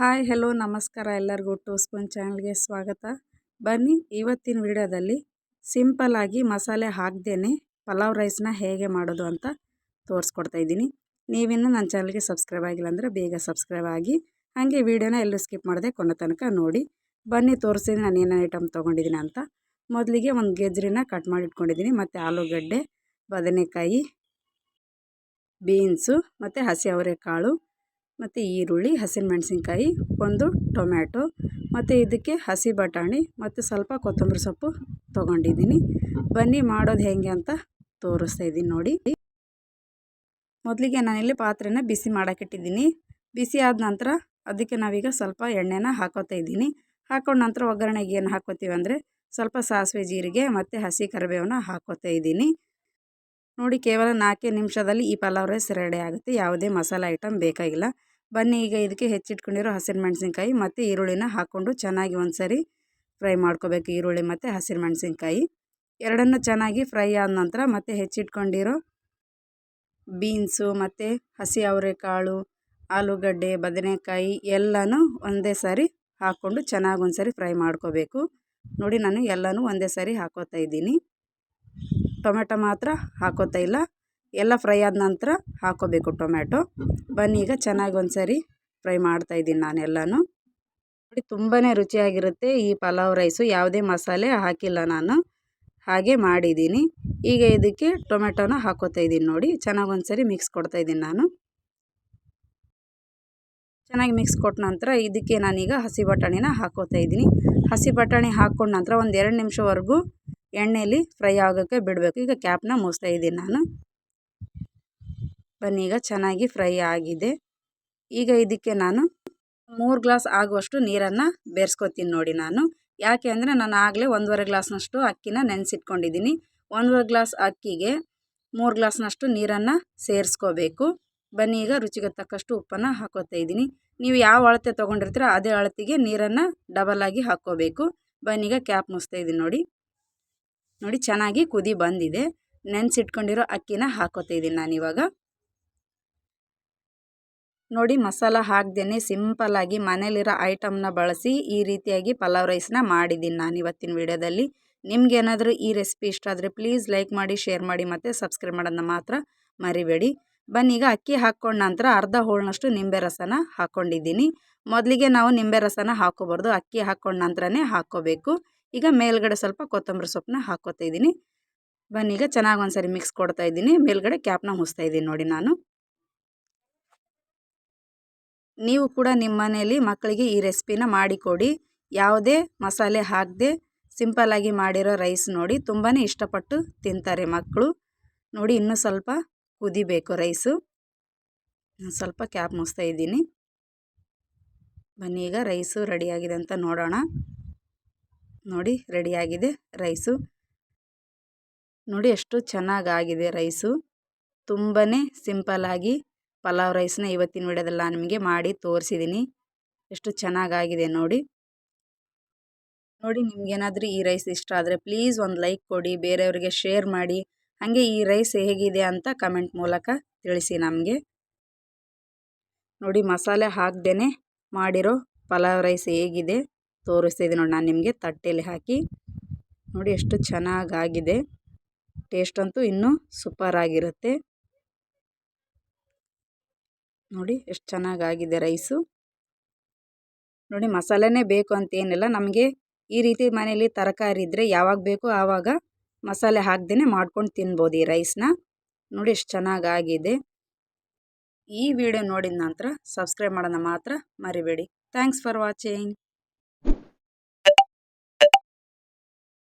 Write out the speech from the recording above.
Hi, hello, ನಮಸ್ಕಾರ ಎಲ್ಲರಿಗೂ two spoon ಚಾನಲ್ಗೆ ಸ್ವಾಗತ. ಬನ್ನಿ, ಇವತ್ತಿನ ವಿಡಿಯೋದಲ್ಲಿ ಸಿಂಪಲ್ಲಾಗಿ ಮಸಾಲೆ ಹಾಕ್ದೇ ಪಲಾವ್ ರೈಸ್ನ ಹೇಗೆ ಮಾಡೋದು ಅಂತ ತೋರಿಸ್ಕೊಡ್ತಾ ಇದ್ದೀನಿ. ನೀವಿನ್ನೂ ನನ್ನ ಚಾನಲ್ಗೆ ಸಬ್ಸ್ಕ್ರೈಬ್ ಆಗಿಲ್ಲ ಅಂದರೆ ಬೇಗ ಸಬ್ಸ್ಕ್ರೈಬ್ ಆಗಿ, ಹಾಗೆ ವೀಡಿಯೋನ ಎಲ್ಲೂ ಸ್ಕಿಪ್ ಮಾಡದೆ ಕೊನೆ ತನಕ ನೋಡಿ. ಬನ್ನಿ, ತೋರಿಸಿದ್ರೆ ನಾನು ಏನೇನು ಐಟಮ್ ತೊಗೊಂಡಿದ್ದೀನಿ ಅಂತ. ಮೊದಲಿಗೆ ಒಂದು ಗೆಜ್ರಿನ ಕಟ್ ಮಾಡಿ ಇಟ್ಕೊಂಡಿದ್ದೀನಿ ಮತ್ತು ಆಲೂಗಡ್ಡೆ, ಬದನೆಕಾಯಿ, ಬೀನ್ಸು, ಮತ್ತು ಹಸಿ ಅವರೆಕಾಳು ಮತ್ತು ಈರುಳ್ಳಿ ಹಸಿಮೆಣಸಿನ್ಕಾಯಿ ಒಂದು ಟೊಮ್ಯಾಟೊ, ಮತ್ತು ಇದಕ್ಕೆ ಹಸಿ ಬಟಾಣಿ ಮತ್ತು ಸ್ವಲ್ಪ ಕೊತ್ತಂಬರಿ ಸೊಪ್ಪು ತೊಗೊಂಡಿದ್ದೀನಿ. ಬನ್ನಿ ಮಾಡೋದು ಹೇಗೆ ಅಂತ ತೋರಿಸ್ತಾ ಇದ್ದೀನಿ ನೋಡಿ. ಮೊದಲಿಗೆ ನಾನಿಲ್ಲಿ ಪಾತ್ರೆನ ಬಿಸಿ ಮಾಡೋಕ್ಕಿಟ್ಟಿದ್ದೀನಿ ಬಿಸಿ ಆದ ನಂತರ ಅದಕ್ಕೆ ನಾವೀಗ ಸ್ವಲ್ಪ ಎಣ್ಣೆನ ಹಾಕೋತಾ ಇದ್ದೀನಿ. ಹಾಕೊಂಡ ನಂತರ ಒಗ್ಗರಣೆಗೆ ಏನು ಹಾಕೋತೀವಿ ಅಂದರೆ ಸ್ವಲ್ಪ ಸಾಸಿವೆ ಜೀರಿಗೆ ಮತ್ತು ಹಸಿ ಕರಿಬೇವನ್ನ ಹಾಕೋತಾ ಇದ್ದೀನಿ. ನೋಡಿ ಕೇವಲ ನಾಲ್ಕೇ ನಿಮಿಷದಲ್ಲಿ ಈ ಪಲಾವ್ ರೈಸ್ ರೆಡಿ ಆಗುತ್ತೆ. ಯಾವುದೇ ಮಸಾಲೆ ಐಟಮ್ ಬೇಕಾಗಿಲ್ಲ. ಬನ್ನಿ, ಈಗ ಇದಕ್ಕೆ ಹೆಚ್ಚಿಟ್ಕೊಂಡಿರೋ ಹಸಿರು ಮೆಣಸಿನ್ಕಾಯಿ ಮತ್ತು ಈರುಳ್ಳಿನ ಹಾಕ್ಕೊಂಡು ಚೆನ್ನಾಗಿ ಒಂದು ಸರಿ ಫ್ರೈ ಮಾಡ್ಕೋಬೇಕು ಈರುಳ್ಳಿ ಮತ್ತು ಹಸಿರು ಮೆಣಸಿನ್ಕಾಯಿ ಎರಡನ್ನು ಚೆನ್ನಾಗಿ ಫ್ರೈ ಆದ ನಂತರ ಮತ್ತೆ ಹೆಚ್ಚಿಟ್ಕೊಂಡಿರೋ ಬೀನ್ಸು ಮತ್ತು ಹಸಿ ಅವರೆಕಾಳು, ಆಲೂಗಡ್ಡೆ, ಬದನೆಕಾಯಿ ಎಲ್ಲನೂ ಒಂದೇ ಸಾರಿ ಹಾಕ್ಕೊಂಡು ಚೆನ್ನಾಗಿ ಒಂದು ಸರಿ ಫ್ರೈ ಮಾಡ್ಕೋಬೇಕು. ನೋಡಿ ನಾನು ಎಲ್ಲನೂ ಒಂದೇ ಸಾರಿ ಹಾಕೋತಾ ಇದ್ದೀನಿ. ಟೊಮೆಟೊ ಮಾತ್ರ ಹಾಕೋತಾ ಇಲ್ಲ. ಎಲ್ಲ ಫ್ರೈ ಆದ ನಂತರ ಹಾಕೋಬೇಕು ಟೊಮ್ಯಾಟೊ. ಬನ್ನಿ ಈಗ ಚೆನ್ನಾಗಿ ಒಂದು ಸರಿ ಫ್ರೈ ಮಾಡ್ತಾಯಿದ್ದೀನಿ ನಾನೆಲ್ಲನೂ. ನೋಡಿ ತುಂಬಾ ರುಚಿಯಾಗಿರುತ್ತೆ ಈ ಪಲಾವ್ ರೈಸು. ಯಾವುದೇ ಮಸಾಲೆ ಹಾಕಿಲ್ಲ ನಾನು. ಹಾಗೆ ಮಾಡಿದ್ದೀನಿ. ಈಗ ಇದಕ್ಕೆ ಟೊಮೆಟೊನ ಹಾಕೋತಾ ಇದ್ದೀನಿ ನೋಡಿ. ಚೆನ್ನಾಗಿ ಒಂದು ಸರಿ ಮಿಕ್ಸ್ ಕೊಡ್ತಾಯಿದ್ದೀನಿ ನಾನು. ಚೆನ್ನಾಗಿ ಮಿಕ್ಸ್ ಕೊಟ್ಟ ನಂತರ ಇದಕ್ಕೆ ನಾನೀಗ ಹಸಿ ಬಟಾಣಿನ ಹಾಕೋತಾ ಇದ್ದೀನಿ. ಹಸಿ ಬಟಾಣಿ ಹಾಕ್ಕೊಂಡ ನಂತರ ಒಂದು ಎರಡು ನಿಮಿಷವರೆಗೂ ಎಣ್ಣೆಯಲ್ಲಿ ಫ್ರೈ ಆಗೋಕ್ಕೆ ಬಿಡಬೇಕು. ಈಗ ಕ್ಯಾಪ್ನ ಮುಗಿಸ್ತಾ ಇದ್ದೀನಿ ನಾನು. ಬನ್ನಿ, ಈಗ ಚೆನ್ನಾಗಿ ಫ್ರೈ ಆಗಿದೆ. ಈಗ ಇದಕ್ಕೆ ನಾನು ಮೂರು ಗ್ಲಾಸ್ ಆಗುವಷ್ಟು ನೀರನ್ನು ಬೆರೆಸ್ಕೊತೀನಿ ನೋಡಿ ನಾನು. ಯಾಕೆ ಅಂದರೆ ನಾನು ಆಗಲೇ ಒಂದೂವರೆ ಗ್ಲಾಸ್ನಷ್ಟು ಅಕ್ಕಿನ ನೆನೆಸಿಟ್ಕೊಂಡಿದ್ದೀನಿ. ಒಂದೂವರೆ ಗ್ಲಾಸ್ ಅಕ್ಕಿಗೆ ಮೂರು ಗ್ಲಾಸ್ನಷ್ಟು ನೀರನ್ನು ಸೇರಿಸ್ಕೋಬೇಕು. ಬನ್ನಿ, ಈಗ ರುಚಿಗೆ ತಕ್ಕಷ್ಟು ಉಪ್ಪನ್ನು ಹಾಕೋತಾ ಇದ್ದೀನಿ. ನೀವು ಯಾವ ಅಳತೆ ತೊಗೊಂಡಿರ್ತೀರೋ ಅದೇ ಅಳತೆಗೆ ನೀರನ್ನು ಡಬಲ್ ಆಗಿ ಹಾಕ್ಕೋಬೇಕು. ಬನ್ನಿ, ಈಗ ಕ್ಯಾಪ್ ಮುಸ್ತಾ ಇದ್ದೀನಿ ನೋಡಿ. ನೋಡಿ, ಚೆನ್ನಾಗಿ ಕುದಿ ಬಂದಿದೆ. ನೆನೆಸಿಟ್ಕೊಂಡಿರೋ ಅಕ್ಕಿನ ಹಾಕೋತಾ ಇದ್ದೀನಿ ನಾನಿವಾಗ. ನೋಡಿ ಮಸಾಲ ಹಾಕ್ದೇ ಸಿಂಪಲ್ಲಾಗಿ ಮನೇಲಿರೋ ಐಟಮ್ನ ಬಳಸಿ ಈ ರೀತಿಯಾಗಿ ಪಲಾವ್ ರೈಸ್ನ ಮಾಡಿದ್ದೀನಿ ನಾನು ಇವತ್ತಿನ ವಿಡಿಯೋದಲ್ಲಿ. ನಿಮ್ಗೇನಾದರೂ ಈ ರೆಸಿಪಿ ಇಷ್ಟ ಆದರೆ ಪ್ಲೀಸ್ ಲೈಕ್ ಮಾಡಿ, ಶೇರ್ ಮಾಡಿ ಮತ್ತು ಸಬ್ಸ್ಕ್ರೈಬ್ ಮಾಡೋದನ್ನ ಮಾತ್ರ ಮರಿಬೇಡಿ. ಬನ್ನಿ ಈಗ ಅಕ್ಕಿ ಹಾಕ್ಕೊಂಡ ನಂತರ ಅರ್ಧ ಹೋಳಿನಷ್ಟು ನಿಂಬೆ ರಸನ ಹಾಕ್ಕೊಂಡಿದ್ದೀನಿ ಮೊದಲಿಗೆ ನಾವು ನಿಂಬೆ ರಸನ ಹಾಕೋಬಾರ್ದು, ಅಕ್ಕಿ ಹಾಕ್ಕೊಂಡ ನಂತರನೇ ಹಾಕ್ಕೋಬೇಕು ಈಗ ಮೇಲ್ಗಡೆ ಸ್ವಲ್ಪ ಕೊತ್ತಂಬರಿ ಸೊಪ್ಪನ್ನ ಹಾಕ್ಕೋತಾ ಇದ್ದೀನಿ. ಬನ್ನಿ ಈಗ ಚೆನ್ನಾಗಿ ಒಂದ್ಸರಿ ಮಿಕ್ಸ್ ಕೊಡ್ತಾ ಇದ್ದೀನಿ. ಮೇಲ್ಗಡೆ ಕ್ಯಾಪ್ನ ಮುಸ್ತಾ ಇದ್ದೀನಿ ನೋಡಿ ನಾನು. ನೀವು ಕೂಡ ನಿಮ್ಮ ಮನೆಯಲ್ಲಿ ಮಕ್ಕಳಿಗೆ ಈ ರೆಸಿಪಿನ ಮಾಡಿಕೊಡಿ. ಯಾವುದೇ ಮಸಾಲೆ ಹಾಕದೆ ಸಿಂಪಲ್ಲಾಗಿ ಮಾಡಿರೋ ರೈಸ್ ನೋಡಿ. ತುಂಬಾ ಇಷ್ಟಪಟ್ಟು ತಿಂತಾರೆ ಮಕ್ಕಳು. ನೋಡಿ, ಇನ್ನೂ ಸ್ವಲ್ಪ ಕುದಿಬೇಕು ರೈಸು. ಸ್ವಲ್ಪ ಕ್ಯಾಪ್ ಮುಸ್ತಾ ಇದ್ದೀನಿ. ಬನ್ನಿ, ಈಗ ರೈಸು ರೆಡಿಯಾಗಿದೆ ಅಂತ ನೋಡೋಣ. ನೋಡಿ ರೆಡಿಯಾಗಿದೆ ರೈಸು. ನೋಡಿ, ಎಷ್ಟು ಚೆನ್ನಾಗಾಗಿದೆ ರೈಸು. ತುಂಬಾ ಸಿಂಪಲ್ಲಾಗಿ ಪಲಾವ್ ರೈಸ್ನ ಇವತ್ತಿನ ವಿಡಿಯೋದಲ್ಲಿ ನಾನು ನಿಮಗೆ ಮಾಡಿ ತೋರಿಸಿದ್ದೀನಿ. ಎಷ್ಟು ಚೆನ್ನಾಗಾಗಿದೆ ನೋಡಿ. ನೋಡಿ ನಿಮ್ಗೇನಾದರೂ ಈ ರೈಸ್ ಇಷ್ಟ ಆದರೆ ಪ್ಲೀಸ್ ಒಂದು ಲೈಕ್ ಕೊಡಿ, ಬೇರೆಯವರಿಗೆ ಶೇರ್ ಮಾಡಿ. ಹಾಗೆ ಈ ರೈಸ್ ಹೇಗಿದೆ ಅಂತ ಕಮೆಂಟ್ ಮೂಲಕ ತಿಳಿಸಿ ನಮಗೆ. ನೋಡಿ ಮಸಾಲೆ ಹಾಕ್ದೇ ಮಾಡಿರೋ ಪಲಾವ್ ರೈಸ್ ಹೇಗಿದೆ ತೋರಿಸ್ತಿದ್ದೀನಿ ನೋಡಿ ನಾನು ನಿಮಗೆ ತಟ್ಟೆಯಲ್ಲಿ ಹಾಕಿ. ನೋಡಿ ಎಷ್ಟು ಚೆನ್ನಾಗಾಗಿದೆ. ಟೇಸ್ಟ್ ಅಂತೂ ಇನ್ನೂ ಸೂಪರ್ ಆಗಿರುತ್ತೆ. ನೋಡಿ ಎಷ್ಟು ಚೆನ್ನಾಗಾಗಿದೆ ರೈಸು. ನೋಡಿ ಮಸಾಲೆನೇ ಬೇಕು ಅಂತೇನಿಲ್ಲ ನಮಗೆ ಈ ರೀತಿ ಮನೇಲಿ ತರಕಾರಿ ಇದ್ದರೆ ಯಾವಾಗ ಬೇಕೋ ಆವಾಗ ಮಸಾಲೆ ಹಾಕ್ದೇ ಮಾಡ್ಕೊಂಡು ತಿನ್ಬೋದು ಈ ರೈಸ್ನ. ನೋಡಿ ಎಷ್ಟು ಚೆನ್ನಾಗಾಗಿದೆ. ಈ ವಿಡಿಯೋ ನೋಡಿದ ನಂತರ ಸಬ್ಸ್ಕ್ರೈಬ್ ಮಾಡೋಣ ಮಾತ್ರ ಮರಿಬೇಡಿ. Thanks for watching.